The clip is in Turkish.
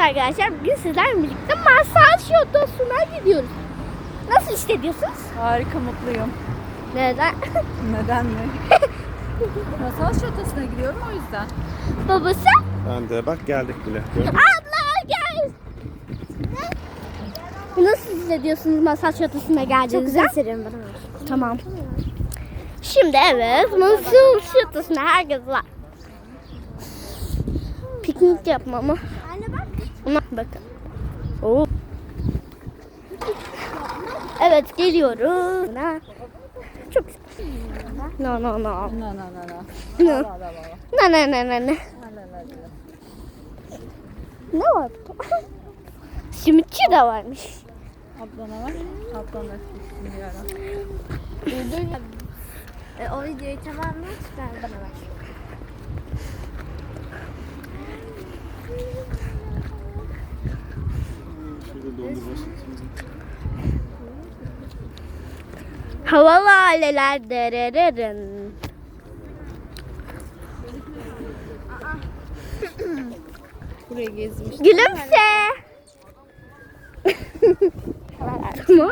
arkadaşlar bugün sizlerle birlikte masaj şatosuna gidiyoruz. Nasıl hissediyorsunuz? Harika mutluyum. Neden? Neden mi? Masaj şatosuna gidiyorum o yüzden. Babası? Ben de bak geldik bile. Abla gel. Nasıl hissediyorsunuz masaj şatosuna geldiğinizde? Çok güzel hissediyorum bana. Tamam. Şimdi evet masaj şatosuna herkes var. Piknik yapma mı? Anne bak. Ona bakın. Oo. Evet geliyoruz. Na. Çok güzel. No no no. Na na na na. No. La la la. Ne var? Simitçi de varmış. Ablana var. Ablana düşünüyorum. E, o videoyu tamamlat ben bana Havalı aileler derererin. Burayı gezmiş. Gülümse. tamam.